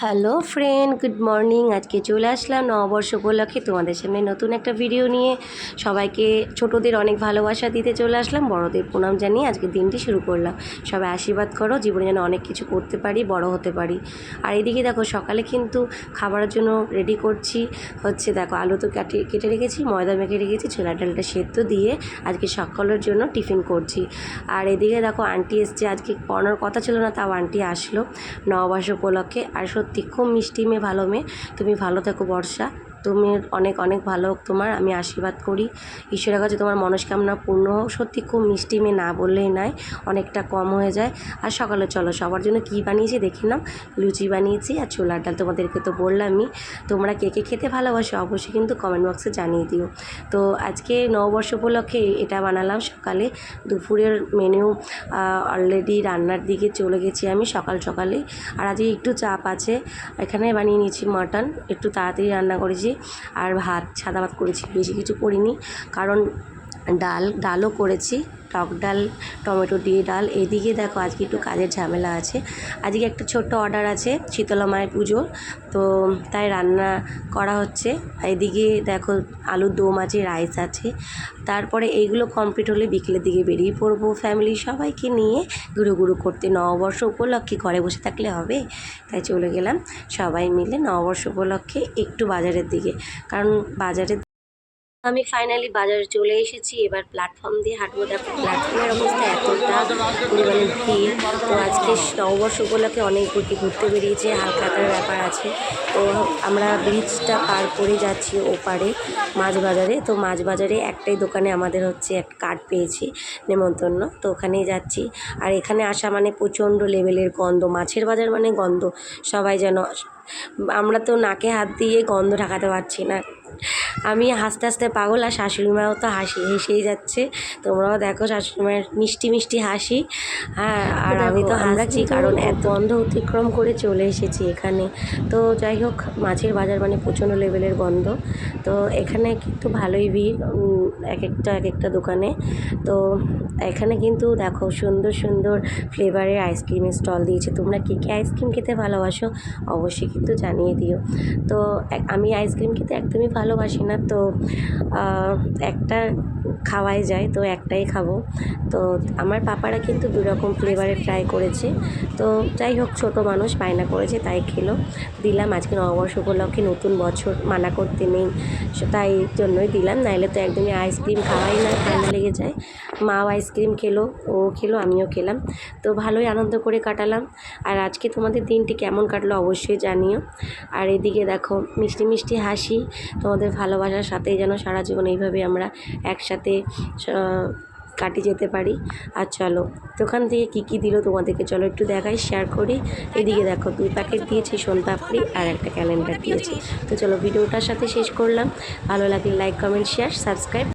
Hello friend, good morning. আজকে চলে আসলাম নববর্ষ উপলক্ষে তোমাদের সামনে নতুন একটা ভিডিও নিয়ে। সবাইকে ছোটদের অনেক ভালোবাসা দিতে চলে আসলাম, বড়দের প্রণাম জানিয়ে আজকে দিনটি শুরু করলাম। সবাই আশীর্বাদ করো, জীবনে যেন অনেক কিছু করতে পারি, বড় হতে পারি। আর এদিকে দেখো, সকালে কিন্তু খাবারের জন্য রেডি করছি। হচ্ছে দেখো, আলু তো কেটে কেটে রেখেছি, ময়দা মেখে রেখেছি, ছোলা ডালটা সেদ্ধ দিয়ে আজকে সকালের জন্য টিফিন করছি। আর এদিকে দেখো, আন্টি এসছে, আজকে পড়ানোর কথা ছিল না, তাও আন্টি আসলো নববর্ষ উপলক্ষে। আর সত্যি খুব মিষ্টি মেয়ে ভালো মেয়ে। তুমি ভালো থেকো বর্ষা। তুমি অনেক অনেক ভালো হোক তোমার, আমি আশীর্বাদ করি। ঈশ্বরের কাছে তোমার মনস্কামনা পূর্ণ হোক। সত্যি খুব মিষ্টি মেয়ে, না বললেই নয় অনেকটা কম হয়ে যায়। আর সকালে চলো, সবার জন্য কী বানিয়েছি দেখে নাও। লুচি বানিয়েছি আর ছোলার ডাল তোমাদেরকে তো বললামই। তোমরা কে কে খেতে ভালোবাসো অবশ্যই কিন্তু কমেন্ট বক্সে জানিয়ে দিও। তো আজকে নববর্ষ উপলক্ষে এটা বানালাম সকালে। দুপুরের মেনু অলরেডি রান্নার দিকে চলে গেছি আমি সকাল সকালে। আর আজকে একটু চাপ আছে। এখানে বানিয়ে নিয়েছি মাটন একটু তাড়াতাড়ি রান্না করেছি। আর ভাত সাদা ভাত করেছি বেশি কিছু করিনি। কারণ ডাল, ডালও করেছি। টক ডাল, টমেটো দিয়ে ডাল। এদিকে দেখো, আজকে একটু কাজের ঝামেলা আছে। আজকে একটা ছোট্ট অর্ডার আছে, শীতলা মায়ের পুজো তো তাই রান্না করা হচ্ছে। এদিকে দেখো, আলুর দম আছে, রাইস আছে। তারপরে এইগুলো কমপ্লিট হলে বিকেলের দিকে বেরিয়ে পড়ব ফ্যামিলি সবাইকে নিয়ে। ঘুরু ঘুরু করতে নববর্ষ উপলক্ষে ঘরে বসে থাকলে হবে? তাই চলে গেলাম সবাই মিলে নববর্ষ উপলক্ষে একটু বাজারের দিকে। কারণ বাজারে আমি ফাইনালি বাজারে চলে এসেছি। এবার প্ল্যাটফর্ম দিয়ে হাঁটবো। দেখো প্ল্যাটফর্মের অবস্থা এতটা পরিমাণে ভিড়। তো আজকে নববর্ষ উপলক্ষে অনেক ঘুরতে ঘুরতে বেরিয়েছে। হালখাতার ব্যাপার আছে। তো আমরা ব্রিজটা পার করে যাচ্ছি ওপারে মাছ বাজারে তো মাছ বাজারে একটাই দোকানে আমাদের হচ্ছে একটা কার্ড পেয়েছি নেমন্তন্ন। তো ওখানেই যাচ্ছি। আর এখানে আসা মানে প্রচণ্ড লেভেলের গন্ধ। মাছের বাজার মানে গন্ধ। সবাই যেন আমরা তো নাকে হাত দিয়ে গন্ধ ঢাকাতে পারছি না। আমি হাসতে হাসতে পাগল আর শাশুড়ি মাও তো হাসি হেসেই যাচ্ছে। তোমরাও দেখো শাশুড়ি মায়ের মিষ্টি মিষ্টি হাসি। হ্যাঁ আর আমি তো হাসছি কারণ এত গন্ধ অতিক্রম করে চলে এসেছি এখানে। তো যাই হোক মাছের বাজার মানে প্রচণ্ড লেভেলের গন্ধ। তো এখানে কিন্তু ভালোই ভিড় এক একটা এক একটা দোকানে। তো এখানে কিন্তু দেখো সুন্দর সুন্দর ফ্লেভারের আইসক্রিমের স্টল দিয়েছে। তোমরা কী কী আইসক্রিম খেতে ভালোবাসো অবশ্যই কিন্তু জানিয়ে দিও। তো আমি আইসক্রিম খেতে একদমই ভালোবাসি না, তো একটা খাওয়াই যায়, তো একটাই খাব। তো আমার পাপারা কিন্তু দু রকম ফ্লেভারের ট্রাই করেছে। তো যাই হোক, ছোটো মানুষ বায়না করেছে, তাই খেলো। দিলাম আজকে নববর্ষ উপলক্ষে নতুন বছর মানা করতে নেই তাই জন্যই দিলাম। নাইলে তো একদমই আইসক্রিম খাওয়াই না, ঠান্ডা লেগে যায়। মাও আইসক্রিম খেলো, ও খেলো, আমিও খেলাম। তো ভালোই আনন্দ করে কাটালাম। আর আজকে তোমাদের দিনটি কেমন কাটলো অবশ্যই জানিও। আর এদিকে দেখো, মিষ্টি মিষ্টি হাসি, তোমাদের ভালোবাসার সাথেই যেন সারা জীবন এইভাবে আমরা একসাথে কাটিয়ে যেতে পারি। আর চলো দোকান থেকে কী কী দিল তোমাদেরকে চলো একটু দেখাই শেয়ার করি। এদিকে দেখো, দুই প্যাকেট দিয়েছি সোনপাপড়ি আর একটা ক্যালেন্ডার দিয়েছি। তো চলো, ভিডিওটার সাথে শেষ করলাম। ভালো লাগলে লাইক কমেন্ট শেয়ার সাবস্ক্রাইব